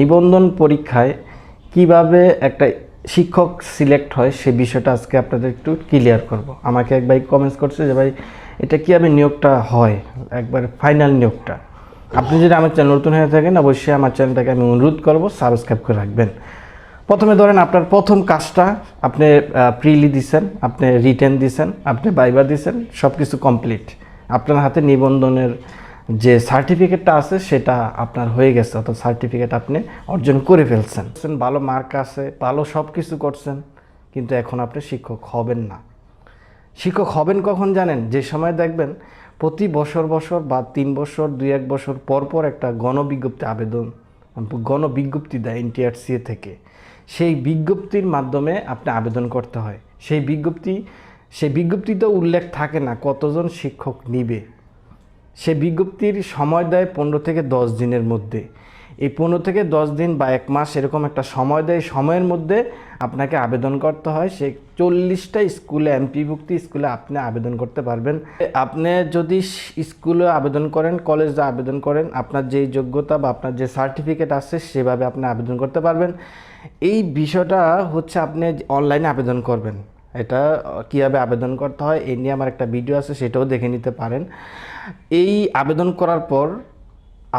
নিবন্ধন পরীক্ষায় কীভাবে একটা শিক্ষক সিলেক্ট হয় সে বিষয়টা আজকে আপনাদের একটু ক্লিয়ার করব। আমাকে এক ভাই কমেন্টস করছে যে, ভাই, এটা কীভাবে নিয়োগটা হয়? একবার ফাইনাল নিয়োগটা। আপনি যদি আমার চ্যানেল নতুন হয়ে থাকেন, অবশ্যই আমার চ্যানেলটাকে আমি অনুরোধ করব সাবস্ক্রাইব করে রাখবেন। প্রথমে ধরেন আপনার প্রথম কাজটা আপনি প্রিলি দিছেন, আপনি রিটেন দিছেন, আপনি বাইবার দিছেন সব কিছু কমপ্লিট আপনার হাতে নিবন্ধনের যে সার্টিফিকেটটা আছে সেটা আপনার হয়ে গেছে, অর্থাৎ সার্টিফিকেট আপনি অর্জন করে ফেলছেন। ভালো মার্ক আছে, ভালো সব কিছু করছেন, কিন্তু এখন আপনি শিক্ষক হবেন না। শিক্ষক হবেন কখন জানেন? যে সময় দেখবেন প্রতি বছর বছর বা তিন বছর, দুই এক বছর পর পর একটা গণবিজ্ঞপ্তি আবেদন, গণবিজ্ঞপ্তি দেয় এনটিআরসিএ থেকে। সেই বিজ্ঞপ্তির মাধ্যমে আপনি আবেদন করতে হয়। সেই বিজ্ঞপ্তি, সেই বিজ্ঞপ্তিতে উল্লেখ থাকে না কতজন শিক্ষক নিবে। সে বিজ্ঞপ্তির সময় দেয় পনেরো থেকে দশ দিনের মধ্যে। এই পনেরো থেকে দশ দিন বা এক মাস এরকম একটা সময় দেয়। সময়ের মধ্যে আপনাকে আবেদন করতে হয়। সে চল্লিশটা স্কুলে, এমপিভুক্তি স্কুলে আপনি আবেদন করতে পারবেন। আপনি যদি স্কুলে আবেদন করেন, কলেজে আবেদন করেন, আপনার যেই যোগ্যতা বা আপনার যে সার্টিফিকেট আছে, সেভাবে আপনি আবেদন করতে পারবেন। এই বিষয়টা হচ্ছে আপনি অনলাইনে আবেদন করবেন। এটা কীভাবে আবেদন করতে হয় এই নিয়ে আমার একটা ভিডিও আছে, সেটাও দেখে নিতে পারেন। এই আবেদন করার পর,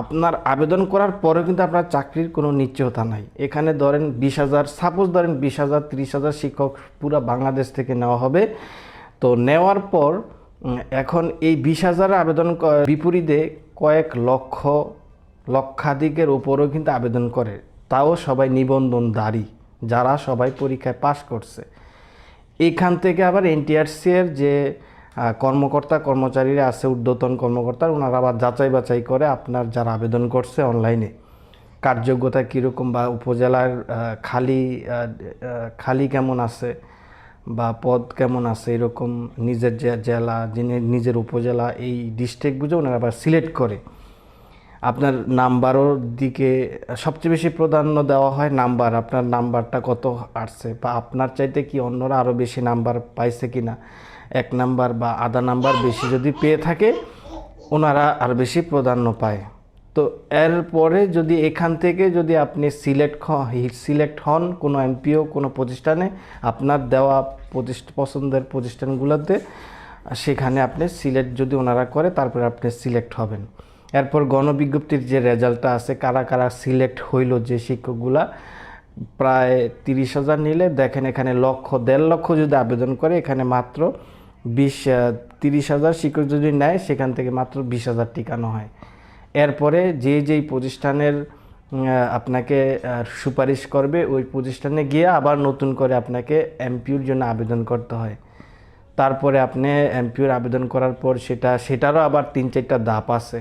আপনার আবেদন করার পরেও কিন্তু আপনার চাকরির কোনো নিশ্চয়তা নাই। এখানে ধরেন বিশ হাজার সাপোজ ধরেন বিশ হাজার, ত্রিশ হাজার শিক্ষক পুরো বাংলাদেশ থেকে নেওয়া হবে। তো নেওয়ার পর এখন এই বিশ হাজার আবেদন বিপরীতে কয়েক লক্ষ, লক্ষাধিকের ওপরও কিন্তু আবেদন করে। তাও সবাই নিবন্ধনধারী, যারা সবাই পরীক্ষায় পাশ করছে। এইখান থেকে আবার এনটিআরসি এর যে কর্মকর্তা, কর্মচারীরা আছে, ঊর্ধ্বতন কর্মকর্তা ওনারা আবার যাচাই বাছাই করে আপনার যারা আবেদন করছে অনলাইনে কার্যযোগ্যতা কীরকম বা উপজেলার খালি খালি কেমন আছে বা পদ কেমন আছে, এরকম নিজের জেলা, যিনি নিজের উপজেলা, এই ডিস্ট্রিক্ট বুঝে ওনারা আবার সিলেক্ট করে। আপনার নাম্বারও দিকে সবচেয়ে বেশি প্রাধান্য দেওয়া হয় নাম্বার, আপনার নাম্বারটা কত আসছে বা আপনার চাইতে কি অন্যরা আরও বেশি নাম্বার পাইছে কি না এক নাম্বার বা আধা নাম্বার বেশি যদি পেয়ে থাকে, ওনারা আর বেশি প্রাধান্য পায়। তো এরপরে যদি এখান থেকে যদি আপনি সিলেক্ট সিলেক্ট হন কোনো এমপিও, কোনো প্রতিষ্ঠানে, আপনার দেওয়া পছন্দের প্রতিষ্ঠানগুলোতে, সেখানে আপনি সিলেক্ট যদি ওনারা করে, তারপরে আপনি সিলেক্ট হবেন। এরপর গণবিজ্ঞপ্তির যে রেজাল্টটা আছে, কারা কারা সিলেক্ট হইল যে শিক্ষকগুলা, প্রায় তিরিশ হাজার নিলে। দেখেন এখানে লক্ষ, দেড় লক্ষ যদি আবেদন করে, এখানে মাত্র বিশ তিরিশ হাজার শিক্ষক যদি নেয়, সেখান থেকে মাত্র বিশ হাজার টিকানো হয়। এরপরে যে যেই প্রতিষ্ঠানের আপনাকে সুপারিশ করবে, ওই প্রতিষ্ঠানে গিয়ে আবার নতুন করে আপনাকে এমপিউর জন্য আবেদন করতে হয়। তারপরে আপনি এমপিওর আবেদন করার পর সেটা, সেটারও আবার তিন চারটা ধাপ আছে।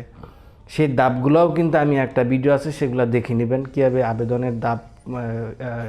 সেই দাবগুলোও কিন্তু আমি একটা ভিডিও আছে সেগুলো দেখে নেবেন। কীভাবে আবেদনের আহ,